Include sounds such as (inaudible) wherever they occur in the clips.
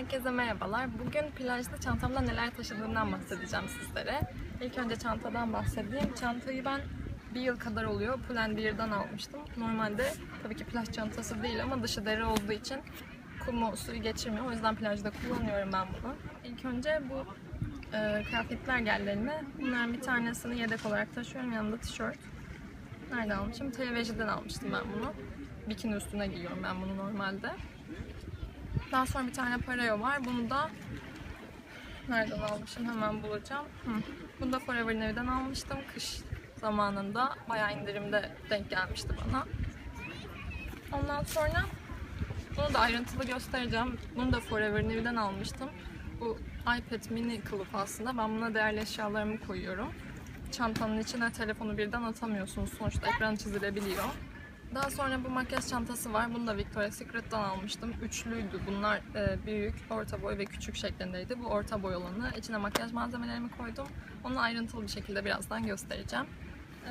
Herkese merhabalar. Bugün plajda çantamda neler taşıdığımdan bahsedeceğim sizlere. İlk önce çantadan bahsedeyim. Çantayı ben bir yıl kadar oluyor. Pull&Bear'dan almıştım. Normalde tabii ki plaj çantası değil ama dışı deri olduğu için kumu suyu geçirmiyor. O yüzden plajda kullanıyorum ben bunu. İlk önce bu e, kıyafetler geldi elime. Bunların bir tanesini yedek olarak taşıyorum. Yanında tişört. Nereden almışım? Televizyondan almıştım ben bunu. Bikini üstüne giyiyorum ben bunu normalde. Daha sonra bir tane paraya var. Bunu da nereden almışım hemen bulacağım. Hı. Bunu da Forever Neve'den almıştım. Kış zamanında bayağı indirimde denk gelmişti bana. Ondan sonra bunu da ayrıntılı göstereceğim. Bunu da Forever Neve'den almıştım. Bu iPad mini kılıf aslında. Ben buna değerli eşyalarımı koyuyorum. Çantanın içine telefonu birden atamıyorsunuz. Sonuçta ekran çizilebiliyor. Daha sonra bu makyaj çantası var. Bunu da Victoria's Secret'tan almıştım. Üçlüydü. Bunlar e, büyük, orta boy ve küçük şeklindeydi. Bu orta boy olanı. İçine makyaj malzemelerimi koydum. Onu ayrıntılı bir şekilde birazdan göstereceğim.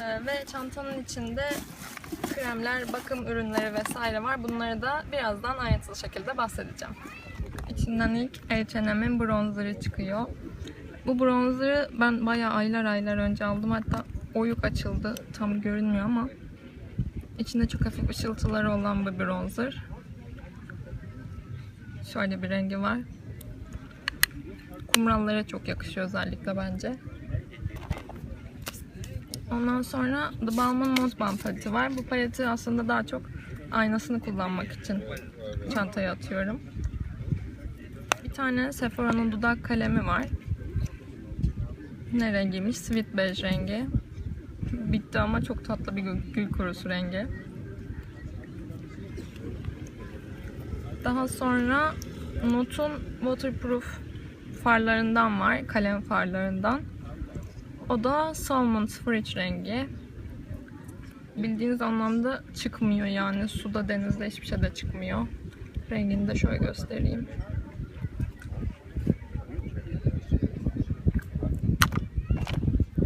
E, ve çantanın içinde kremler, bakım ürünleri vesaire var. Bunları da birazdan ayrıntılı şekilde bahsedeceğim. İçinden ilk H&M'in bronzerı çıkıyor. Bu bronzerı ben bayağı aylar aylar önce aldım. Hatta oyuk açıldı. Tam görünmüyor ama İçinde çok hafif ışıltıları olan bir bronzer. Şöyle bir rengi var. Kumrallara çok yakışıyor özellikle bence. Ondan sonra The Balmain Mode Balm paleti var. Bu paleti aslında daha çok aynasını kullanmak için çantaya atıyorum. Bir tane Sephora'nın dudak kalemi var. Ne rengiymiş? Sweet beige rengi bitti ama çok tatlı bir gül, kurusu rengi. Daha sonra Not'un waterproof farlarından var, kalem farlarından. O da Salmon 03 rengi. Bildiğiniz anlamda çıkmıyor yani suda denizde hiçbir şey de çıkmıyor. Rengini de şöyle göstereyim.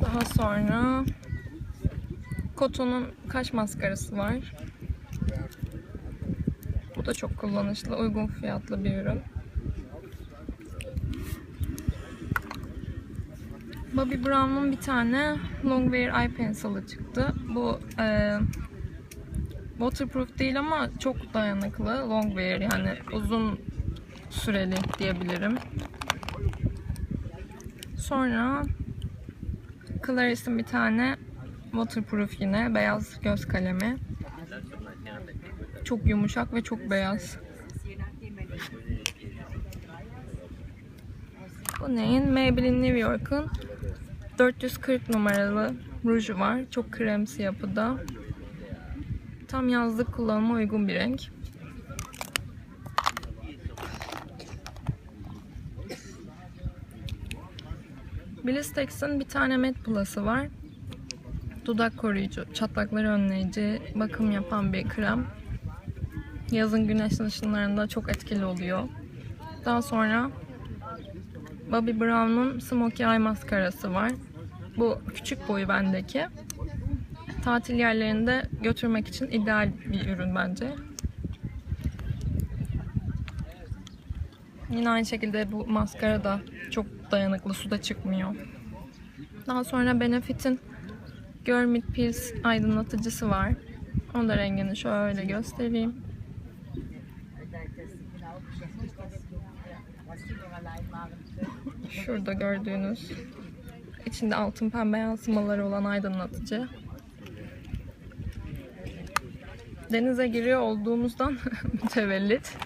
Daha sonra Koto'nun kaş maskarası var. Bu da çok kullanışlı, uygun fiyatlı bir ürün. Bobbi Brown'un bir tane Longwear Eye Pencil'ı çıktı. Bu e, waterproof değil ama çok dayanıklı. Longwear yani uzun süreli diyebilirim. Sonra Claris'in bir tane waterproof yine beyaz göz kalemi. Çok yumuşak ve çok beyaz. Bu neyin? Maybelline New York'un 440 numaralı ruju var. Çok kremsi yapıda. Tam yazlık kullanıma uygun bir renk. Blistex'in bir tane Matte Plus'ı var dudak koruyucu, çatlakları önleyici, bakım yapan bir krem. Yazın güneş ışınlarında çok etkili oluyor. Daha sonra Bobbi Brown'un Smoky Eye maskarası var. Bu küçük boyu bendeki. Tatil yerlerinde götürmek için ideal bir ürün bence. Yine aynı şekilde bu maskara da çok dayanıklı, suda çıkmıyor. Daha sonra Benefit'in Görmit Pills aydınlatıcısı var. Onun da rengini şöyle göstereyim. Şurada gördüğünüz içinde altın pembe yansımaları olan aydınlatıcı. Denize giriyor olduğumuzdan (laughs) mütevellit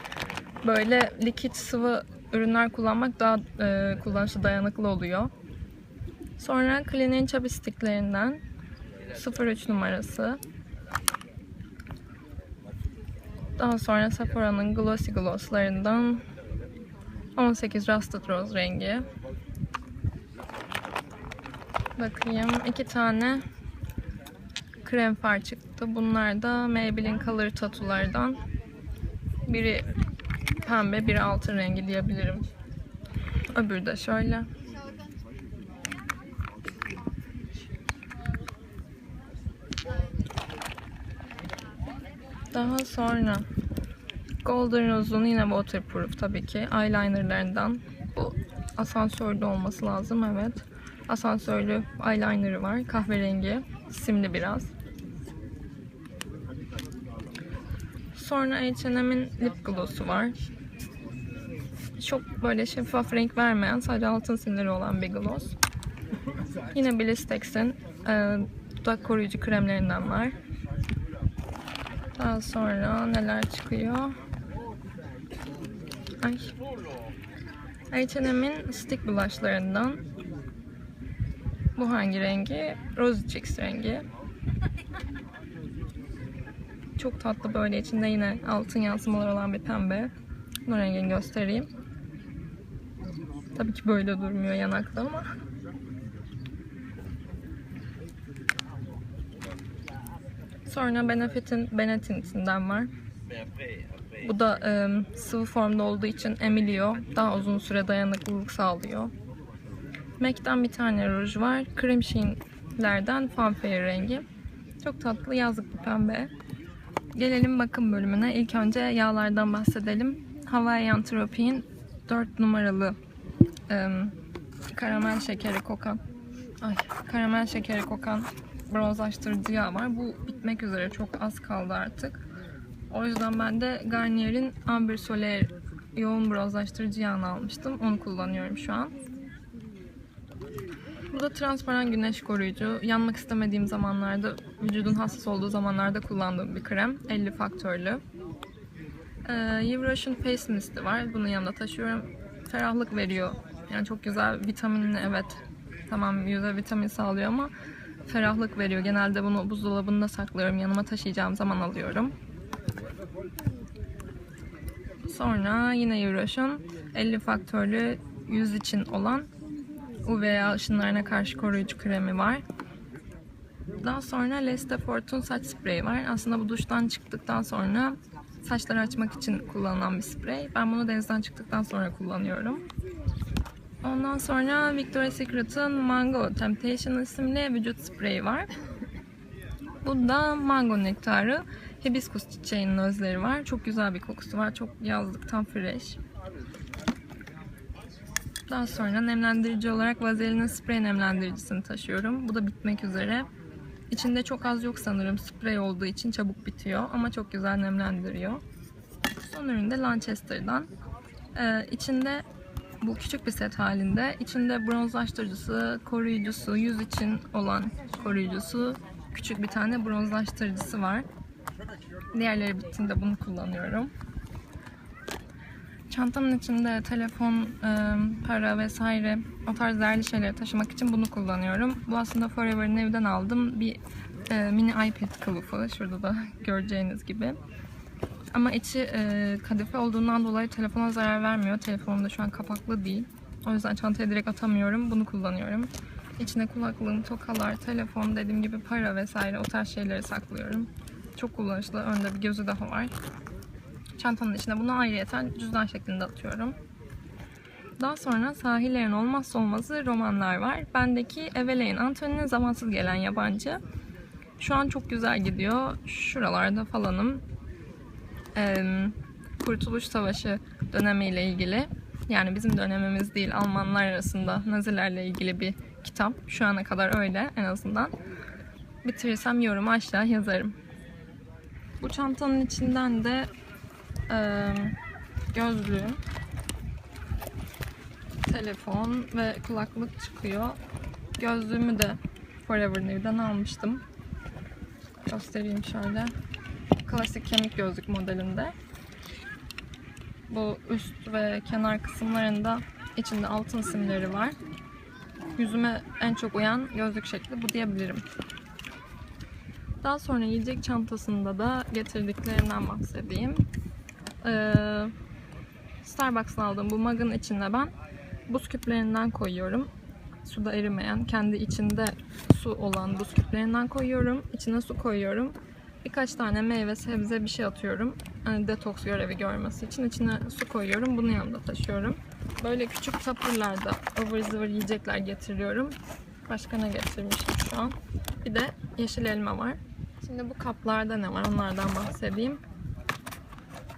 böyle likit sıvı ürünler kullanmak daha e, kullanışlı dayanıklı oluyor. Sonra Clinique'in çabi stiklerinden 03 numarası. Daha sonra Sephora'nın Glossy Gloss'larından 18 Rusted Rose rengi. Bakayım iki tane krem far çıktı. Bunlar da Maybelline Color Tattoo'lardan. Biri pembe, biri altın rengi diyebilirim. Öbürü de şöyle. Daha sonra Golden Rose'un yine waterproof tabii ki. Eyelinerlarından. Bu asansörde olması lazım evet. Asansörlü eyelinerı var. Kahverengi. Simli biraz. Sonra H&M'in lip gloss'u var. Çok böyle şeffaf renk vermeyen, sadece altın simleri olan bir gloss. Yine Blistex'in e, dudak koruyucu kremlerinden var. Daha sonra neler çıkıyor? Ay. H&M'in stick blushlarından. Bu hangi rengi? Rosy Cheeks rengi. Çok tatlı böyle içinde yine altın yansımalar olan bir pembe. Bu rengini göstereyim. Tabii ki böyle durmuyor yanakta ama. Sonra Benefit'in Benetint'inden var. Bu da e, sıvı formda olduğu için emiliyor. Daha uzun süre dayanıklılık sağlıyor. MAC'den bir tane ruj var. Cream Sheen'lerden Funfair rengi. Çok tatlı yazlık bir pembe. Gelelim bakım bölümüne. İlk önce yağlardan bahsedelim. Hawaiian Tropi'nin 4 numaralı e, karamel şekeri kokan ay karamel şekeri kokan bronzlaştırıcı yağ var. Bu bitmek üzere. Çok az kaldı artık. O yüzden ben de Garnier'in Amber Soler yoğun bronzlaştırıcı yağını almıştım. Onu kullanıyorum şu an. Bu da transparan güneş koruyucu. Yanmak istemediğim zamanlarda, vücudun hassas olduğu zamanlarda kullandığım bir krem. 50 faktörlü. Ee, Roch'un Face Mist'i var. Bunu yanımda taşıyorum. Ferahlık veriyor. Yani çok güzel vitaminli evet. Tamam yüze vitamin sağlıyor ama ferahlık veriyor. Genelde bunu buzdolabında saklıyorum. Yanıma taşıyacağım zaman alıyorum. Sonra yine Yves Roch'un 50 faktörlü yüz için olan UVA ışınlarına karşı koruyucu kremi var. Daha sonra Lestafort'un saç spreyi var. Aslında bu duştan çıktıktan sonra saçları açmak için kullanılan bir sprey. Ben bunu denizden çıktıktan sonra kullanıyorum. Ondan sonra Victoria's Secret'ın Mango Temptation isimli vücut spreyi var. Bu da mango nektarı. Hibiskus çiçeğinin özleri var. Çok güzel bir kokusu var. Çok yazlık, tam fresh. Daha sonra nemlendirici olarak Vaselin'in sprey nemlendiricisini taşıyorum. Bu da bitmek üzere. İçinde çok az yok sanırım. Sprey olduğu için çabuk bitiyor ama çok güzel nemlendiriyor. Son ürün de Lancaster'dan. Ee, içinde bu küçük bir set halinde. İçinde bronzlaştırıcısı, koruyucusu, yüz için olan koruyucusu, küçük bir tane bronzlaştırıcısı var. Diğerleri bittiğinde bunu kullanıyorum. Çantamın içinde telefon, e, para vesaire o tarz değerli şeyleri taşımak için bunu kullanıyorum. Bu aslında Forever New'den aldım. Bir e, mini iPad kılıfı. Şurada da (laughs) göreceğiniz gibi. Ama içi e, kadife olduğundan dolayı telefona zarar vermiyor. Telefonum da şu an kapaklı değil. O yüzden çantaya direkt atamıyorum. Bunu kullanıyorum. İçine kulaklığım, tokalar, telefon, dediğim gibi para vesaire o tarz şeyleri saklıyorum. Çok kullanışlı. Önde bir gözü daha var. Çantanın içine bunu ayrıyeten cüzdan şeklinde atıyorum. Daha sonra sahillerin olmazsa olmazı romanlar var. Bendeki Evelyn Anthony'nin Zamansız Gelen Yabancı. Şu an çok güzel gidiyor. Şuralarda falanım. Kurtuluş Savaşı dönemiyle ilgili. Yani bizim dönemimiz değil, Almanlar arasında Nazilerle ilgili bir kitap. Şu ana kadar öyle en azından. Bitirirsem yorumu aşağı yazarım. Bu çantanın içinden de e, gözlüğüm, telefon ve kulaklık çıkıyor. Gözlüğümü de Forever New'den almıştım. Göstereyim şöyle. Klasik kemik gözlük modelinde. Bu üst ve kenar kısımlarında içinde altın simleri var. Yüzüme en çok uyan gözlük şekli bu diyebilirim. Daha sonra yiyecek çantasında da getirdiklerimden bahsedeyim. Ee, Starbucks'tan aldığım bu mug'ın içine ben buz küplerinden koyuyorum. Suda erimeyen, kendi içinde su olan buz küplerinden koyuyorum. İçine su koyuyorum. Birkaç tane meyve, sebze bir şey atıyorum. Hani detoks görevi görmesi için. içine su koyuyorum. Bunu yanımda taşıyorum. Böyle küçük tapırlarda ıvır zıvır yiyecekler getiriyorum. Başka ne getirmişim şu an? Bir de yeşil elma var. Şimdi bu kaplarda ne var onlardan bahsedeyim.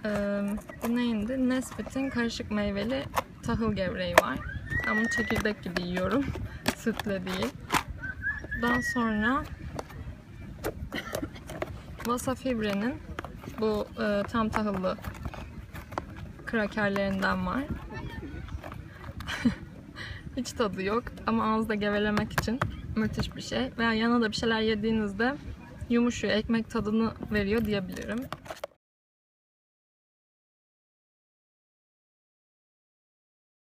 Ee, bu neydi? Nesbit'in karışık meyveli tahıl gevreği var. Ben bunu çekirdek gibi yiyorum. (laughs) Sütle değil. Daha sonra Vasa Fibre'nin bu e, tam tahıllı krakerlerinden var. (laughs) Hiç tadı yok ama ağızda gevelemek için müthiş bir şey. Veya yanına da bir şeyler yediğinizde yumuşuyor, ekmek tadını veriyor diyebilirim.